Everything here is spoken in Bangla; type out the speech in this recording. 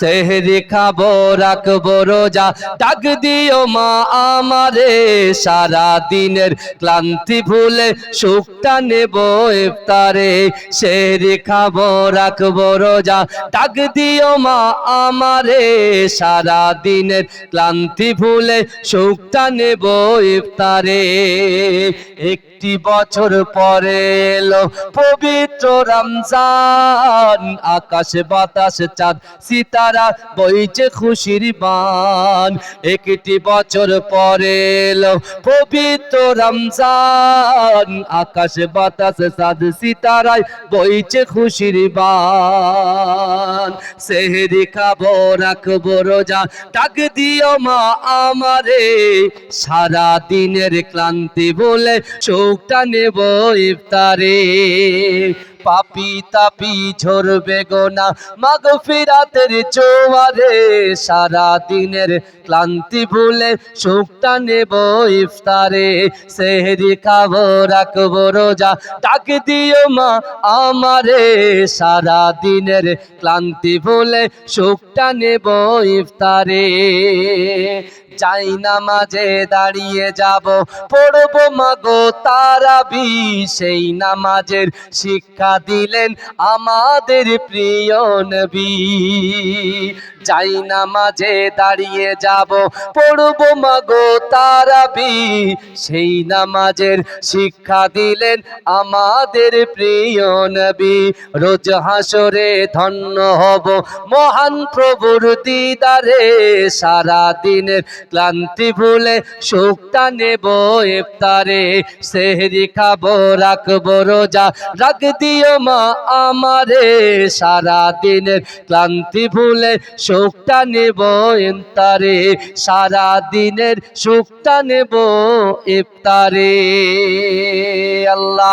সেহরি খাব, রাখব রোজা। ডাক দিও মা আমারে সারা দিনের ক্লান্তি ভুলে সুখটা নেব ইফতারে। সেহরি খাব, রাখব রোজা। ডাক দিও মা আমারে সারা দিনের ক্লান্তি ভুলে সুখটা নেব ইফতারে। একটি বছর পরে এলো পবিত্র রমজান। আকাশ বাতাস চাঁদ সিতারা বইছে খুশির বান। একটি বছর পরে এলো পবিত্র রমজান। আকাশ বাতাস চাঁদ সিতারায় বইছে খুশির বান। সেহরি খাব, রাখব রোজা, ডাক দিও মা আমারে। সারা দিনের ক্লান্তি বলে চোখটা নেব ইফতারে। পাপি তাপি ঝরবে গোনা মাগ ফিরাতের জোয়ারে সারা দিনের ক্লান্তি ভুলে সুখটা নেব ইফতারে। সেহরি খাব, রাখব রোজা। ডাক দিও মা আমারে সারা দিনের ক্লান্তি ভুলে সুখটা নেব ইফতারে। চাই না মাঝে দাঁড়িয়ে যাব, পড়ব মাগো তারাবি সেই নামাজের শিক্ষা দিলেন আমাদের প্রিয় নবী। চাই না মাঝে দাঁড়িয়ে যাব, পড়ব মাগো তারাবি সেই নামাজের শিক্ষা দিলেন আমাদের প্রিয় নবী। রোজ হাসরে ধন্য হব মহান প্রভুর দিদারে। সারা দিনের ক্লান্তি ভুলে সুখটা নেব ইফতারে। সেহরি খাব, রাখব রোজা। রাখ দিও মা আমারে। সারা দিনের ক্লান্তি ভুলে সুখটা নেব ইফতারে। সারা দিনের সুখটা নেব ইফতারে। আল্লাহ